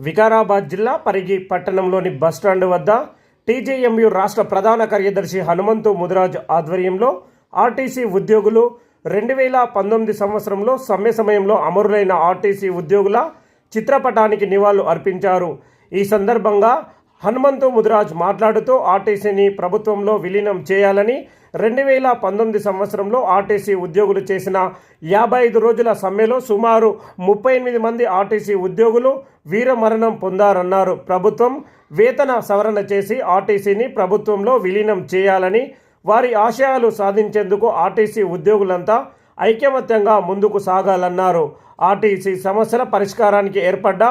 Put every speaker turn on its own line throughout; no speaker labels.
వికారాబాద్ జిల్లా పరిగి పట్టణంలోని బస్టాండ్ వద్ద టీజేఎంయు రాష్ట్ర ప్రధాన కార్యదర్శి హనుమంతు ముదిరాజ్ ఆధ్వర్యంలో ఆర్టీసీ ఉద్యోగులు రెండు వేల పంతొమ్మిది సంవత్సరంలో సమ్మె సమయంలో అమరులైన ఆర్టీసీ ఉద్యోగుల చిత్రపటానికి నివాళులు అర్పించారు. ఈ సందర్భంగా హనుమంతు ముదిరాజ్ మాట్లాడుతూ ఆర్టీసీని ప్రభుత్వంలో విలీనం చేయాలని రెండు వేల పంతొమ్మిది సంవత్సరంలో ఆర్టీసీ ఉద్యోగులు చేసిన యాభై ఐదు రోజుల సమ్మెలో సుమారు ముప్పై ఎనిమిది మంది ఆర్టీసీ ఉద్యోగులు వీరమరణం పొందారన్నారు. ప్రభుత్వం వేతన సవరణ చేసి ఆర్టీసీని ప్రభుత్వంలో విలీనం చేయాలని వారి ఆశయాలు సాధించేందుకు ఆర్టీసీ ఉద్యోగులంతా ఐకమత్యంగా ముందుకు సాగాలన్నారు. ఆర్టీసీ సమస్యల పరిష్కారానికి ఏర్పడ్డ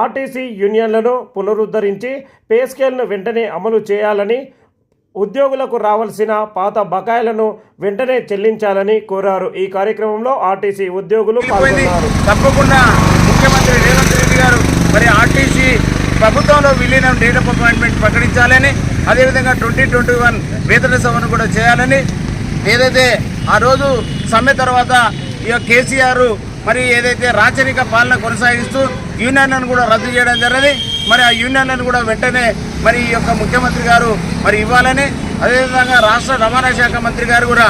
ఆర్టీసీ యూనియన్లను పునరుద్ధరించి పే స్కేల్ను వెంటనే అమలు చేయాలని ఉద్యోగులకు రావాల్సిన పాత బకాయిలను వెంటనే చెల్లించాలని కోరారు. ఈ కార్యక్రమంలో ఆర్టీసీ ఉద్యోగులు పాల్గొన్నారు.
తప్పకుండా ముఖ్యమంత్రి రేవంత్ రెడ్డి గారు మరి ఆర్టీసీ ప్రభుత్వంలో విలీనం డేట్ ఆఫ్ అపాయింట్మెంట్ ప్రకటించాలని అదేవిధంగా ట్వంటీ ట్వంటీ వన్ వేతన సభను కూడా చేయాలని ఏదైతే ఆ రోజు సమ్మె తర్వాత ఈ యొక్క కేసీఆర్ మరి ఏదైతే రాచరిక పాలన కొనసాగిస్తూ యూనియన్లను కూడా రద్దు చేయడం జరిగింది మరి ఆ యూనియన్లను కూడా వెంటనే మరి ఈ యొక్క ముఖ్యమంత్రి గారు మరి ఇవ్వాలని అదేవిధంగా రాష్ట్ర రవాణా శాఖ మంత్రి గారు కూడా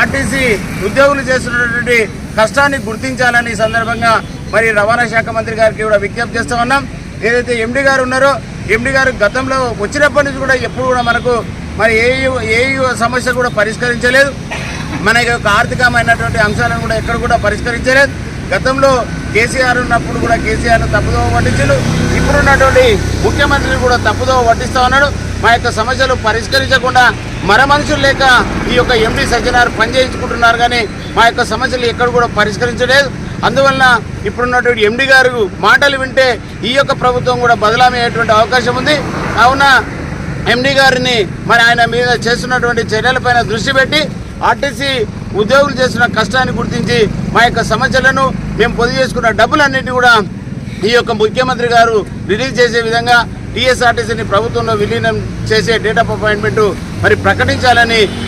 ఆర్టీసీ ఉద్యోగులు చేస్తున్నటువంటి కష్టాన్ని గుర్తించాలని ఈ సందర్భంగా మరి రవాణా శాఖ మంత్రి గారికి కూడా విజ్ఞప్తి చేస్తూ ఉన్నాం. ఏదైతే ఎండి గారు ఉన్నారో ఎండి గారు గతంలో వచ్చినప్పటి నుంచి కూడా ఎప్పుడు కూడా మనకు మరి ఏ ఏ సమస్య కూడా పరిష్కరించలేదు. మన యొక్క ఆర్థికమైనటువంటి అంశాలను కూడా ఎక్కడ కూడా పరిష్కరించలేదు. గతంలో కేసీఆర్ ఉన్నప్పుడు కూడా కేసీఆర్ను తప్పుదోవ పట్టించారు ఇప్పుడున్నటువంటి ముఖ్యమంత్రి కూడా తప్పుదోవ పట్టిస్తా ఉన్నాడు. మా యొక్క సమస్యలు పరిష్కరించకుండా మర మనుషులు లేక ఈ యొక్క ఎండి సజ్జనారు పనిచేయించుకుంటున్నారు కానీ మా యొక్క సమస్యలు ఎక్కడ కూడా పరిష్కరించలేదు. అందువలన ఇప్పుడున్నటువంటి ఎండి గారు మాటలు వింటే ఈ యొక్క ప్రభుత్వం కూడా బదలామయ్యేటువంటి అవకాశం ఉంది. కావున ఎండి గారిని మరి ఆయన మీద చేస్తున్నటువంటి చర్యలపైన దృష్టి పెట్టి ఆర్టీసీ ఉద్యోగులు చేస్తున్న కష్టాన్ని గుర్తించి మా యొక్క సమస్యలను మేము పొంది చేసుకున్న డబ్బులన్నింటినీ కూడా ఈ యొక్క ముఖ్యమంత్రి గారు రిలీజ్ చేసే విధంగా టీఎస్ఆర్టీసీని ప్రభుత్వంలో విలీనం చేసే డేట్ ఆఫ్ అపాయింట్మెంట్ మరి ప్రకటించాలని